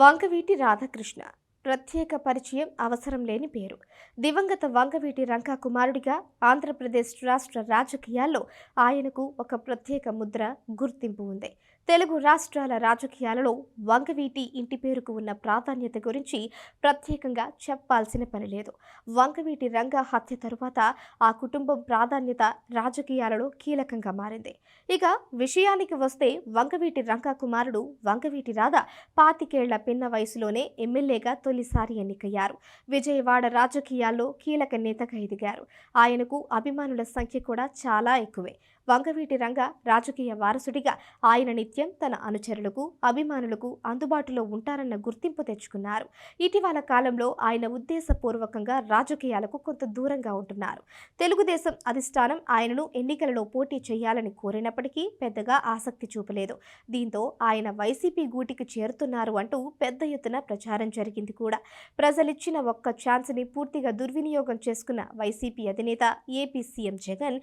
వంగవీటి రాధాకృష్ణ. ప్రత్యేక పరిచయం అవసరం లేని పేరు. దివంగత వంగవీటి రంగా కుమారుడిగా ఆంధ్రప్రదేశ్ రాష్ట్ర రాజకీయాల్లో ఆయనకు ఒక ప్రత్యేక ముద్ర గుర్తింపు ఉంది. తెలుగు రాష్ట్రాల రాజకీయాలలో వంగవీటి ఇంటి పేరుకు ఉన్న ప్రాధాన్యత గురించి ప్రత్యేకంగా చెప్పాల్సిన పని లేదు. వంగవీటి రంగ హత్య తరువాత ఆ కుటుంబం ప్రాధాన్యత రాజకీయాలలో కీలకంగా మారింది. ఇక విషయానికి వస్తే వంగవీటి రంగా కుమారుడు వంగవీటి రాధ పాతికేళ్ళ పిన్న వయసులోనే ఎమ్మెల్యేగా తొలిసారి ఎన్నికయ్యారు. విజయవాడ రాజకీయాల్లో కీలక నేతగా ఎదిగారు. ఆయనకు అభిమానుల సంఖ్య కూడా చాలా ఎక్కువే. వంగవీటి రంగ రాజకీయ వారసుడిగా ఆయన నిత్యం తన అనుచరులకు అభిమానులకు అందుబాటులో ఉంటారన్న గుర్తింపు తెచ్చుకున్నారు. ఇటీవల కాలంలో ఆయన ఉద్దేశపూర్వకంగా రాజకీయాలకు కొంత దూరంగా ఉంటున్నారు. తెలుగుదేశం అధిష్టానం ఆయనను ఎన్నికలలో పోటీ చేయాలని కోరినప్పటికీ పెద్దగా ఆసక్తి చూపలేదు. దీంతో ఆయన వైసీపీ గూటికి చేరుతున్నారు అంటూ పెద్ద ఎత్తున ప్రచారం జరిగింది కూడా. ప్రజలిచ్చిన ఒక్క ఛాన్స్ని పూర్తిగా దుర్వినియోగం చేసుకున్న వైసీపీ అధినేత ఏపీ సీఎం జగన్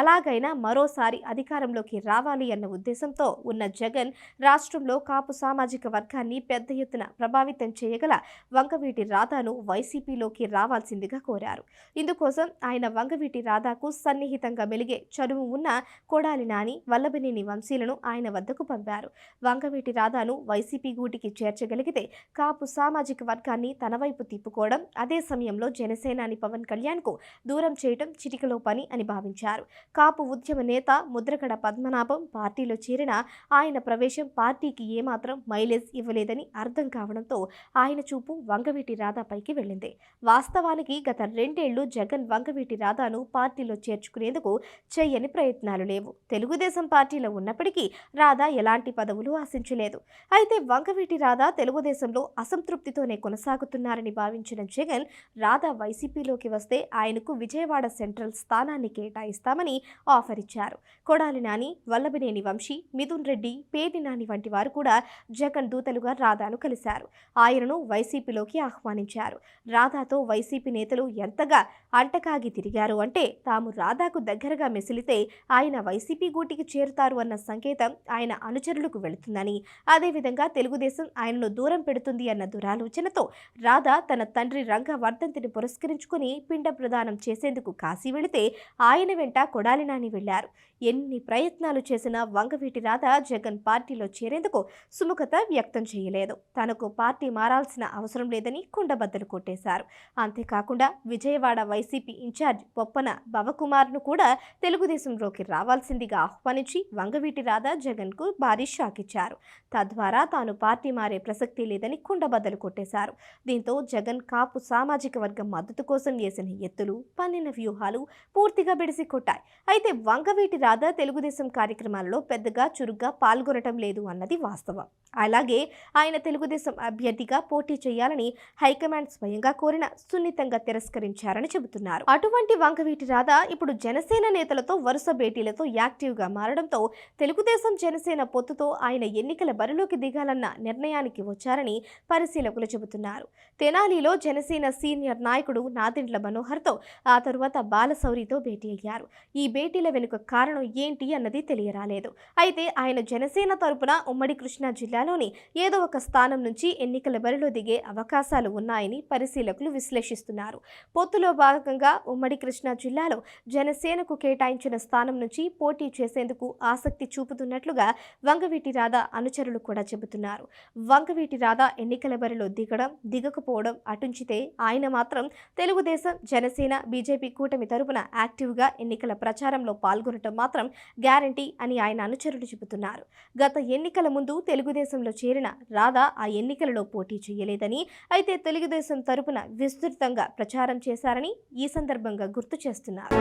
ఎలాగైనా మరో మరోసారి అధికారంలోకి రావాలి అన్న ఉద్దేశంతో ఉన్న జగన్ రాష్ట్రంలో కాపు సామాజిక వర్గాన్ని పెద్ద ఎత్తున ప్రభావితం చేయగల వంగవీటి రాధాను వైసీపీలోకి రావాల్సిందిగా కోరారు. ఇందుకోసం ఆయన వంగవీటి రాధాకు సన్నిహితంగా మెలిగే చదువు ఉన్న కొడాలి నాని వల్లభనేని వంశీలను ఆయన వద్దకు పంపారు. వంగవీటి రాధాను వైసీపీ గూటికి చేర్చగలిగితే కాపు సామాజిక వర్గాన్ని తన వైపు తిప్పుకోవడం అదే సమయంలో జనసేనాని పవన్ కళ్యాణ్కు దూరం చేయడం చిటికలో పని అని భావించారు. కాపు ఉద్యమ నేత ముద్రగడ పద్మనాభం పార్టీలో చేరిన ఆయన ప్రవేశం పార్టీకి ఏమాత్రం మైలేజ్ ఇవ్వలేదని అర్థం కావడంతో ఆయన చూపు వంగవీటి రాధాపైకి వెళ్ళింది. వాస్తవానికి గత రెండేళ్ళు జగన్ వంగవీటి రాధాను పార్టీలో చేర్చుకునేందుకు చేయని ప్రయత్నాలు లేవు. తెలుగుదేశం పార్టీలో ఉన్నప్పటికీ రాధా ఎలాంటి పదవులు ఆశించలేదు. అయితే వంగవీటి రాధా తెలుగుదేశంలో అసంతృప్తితోనే కొనసాగుతున్నారని భావించిన జగన్ రాధా వైసీపీలోకి వస్తే ఆయనకు విజయవాడ సెంట్రల్ స్థానాన్ని కేటాయిస్తామని ఆఫర్ ఇచ్చారు. కొడాలి నాని వల్లభనేని వంశీ మిథున్ రెడ్డి పేది నాని వంటి వారు కూడా జగన్ దూతలుగా రాధాను కలిశారు. ఆయనను వైసీపీలోకి ఆహ్వానించారు. రాధాతో వైసీపీ నేతలు ఎంతగా అంటకాగి తిరిగారు అంటే తాము రాధాకు దగ్గరగా మెసిలితే ఆయన వైసీపీ గూటికి చేరుతారు అన్న సంకేతం ఆయన అనుచరులకు వెళుతుందని అదేవిధంగా తెలుగుదేశం ఆయనను దూరం పెడుతుంది అన్న దురాలోచనతో రాధా తన తండ్రి రంగ వర్ధంతిని పురస్కరించుకుని పిండ ప్రదానం చేసేందుకు కాశీ వెళితే ఆయన వెంట కొడాలి నాని వెళ్ళారు. ఎన్ని ప్రయత్నాలు చేసినా వంగవీటి రాధ జగన్ పార్టీలో చేరేందుకు సుముఖత వ్యక్తం చేయలేదు. తనకు పార్టీ మారాల్సిన అవసరం లేదని కుండబద్దలు కొట్టేశారు. అంతేకాకుండా విజయవాడ వైసీపీ ఇన్ఛార్జ్ బొప్పన భవకుమార్ను కూడా తెలుగుదేశంలోకి రావాల్సిందిగా ఆహ్వానించి వంగవీటి రాధ జగన్కు భారీ షాక్ ఇచ్చారు. తద్వారా తాను పార్టీ మారే ప్రసక్తి లేదని కుండబద్దలు కొట్టేశారు. దీంతో జగన్ కాపు సామాజిక వర్గం మద్దతు కోసం వేసిన ఎత్తులు పన్నిన వ్యూహాలు పూర్తిగా బెడిసి కొట్టాయి. అయితే వంగవీటి రాధ తెలుగుదేశం కార్యక్రమాలలో పెద్దగా చురుగ్గా పాల్గొనటం లేదు అన్నది వాస్తవం. అలాగే ఆయన తెలుగుదేశం అభ్యర్థిగా పోటీ చేయాలని హైకమాండ్ స్వయంగా కోరిన సున్నితంగా తిరస్కరించారని చెబుతున్నారు. అటువంటి వంకవీటి రాధ ఇప్పుడు జనసేన నేతలతో వరుస భేటీలతో యాక్టివ్గా మారడంతో తెలుగుదేశం జనసేన పొత్తుతో ఆయన ఎన్నికల బరిలోకి దిగాలన్న నిర్ణయానికి వచ్చారని పరిశీలకులు చెబుతున్నారు. తెనాలిలో జనసేన సీనియర్ నాయకుడు నాదెండ్ల మనోహర్తో ఆ తరువాత బాలశౌరితో భేటీ అయ్యారు. ఈ భేటీల వెనుక కారణం ఏంటి అన్నది తెలియరాలేదు. అయితే ఆయన జనసేన తరపున ఉమ్మడి కృష్ణా జిల్లాలోని ఏదో ఒక స్థానం నుంచి ఎన్నికల బరిలో దిగే అవకాశాలు ఉన్నాయని పరిశీలకులు విశ్లేషిస్తున్నారు. పొత్తులో భాగంగా ఉమ్మడి కృష్ణా జిల్లాలో జనసేనకు కేటాయించిన స్థానం నుంచి పోటీ చేసేందుకు ఆసక్తి చూపుతున్నట్లుగా వంగవీటి రాధా అనుచరులు కూడా చెబుతున్నారు. వంగవీటి రాధా ఎన్నికల బరిలో దిగడం దిగకపోవడం అటుంచితే ఆయన మాత్రం తెలుగుదేశం జనసేన బీజేపీ కూటమి తరపున యాక్టివ్గా ఎన్నికల ప్రచారంలో పాల్గొనడం మాత్రం గ్యారంటీ అని ఆయన అనుచరులు చెబుతున్నారు. గత ఎన్నికల ముందు తెలుగుదేశంలో చేరిన రాధా ఆ ఎన్నికలలో పోటీ చేయలేదని అయితే తెలుగుదేశం తరపున విస్తృతంగా ప్రచారం చేశారని ఈ సందర్భంగా గుర్తు చేస్తున్నారు.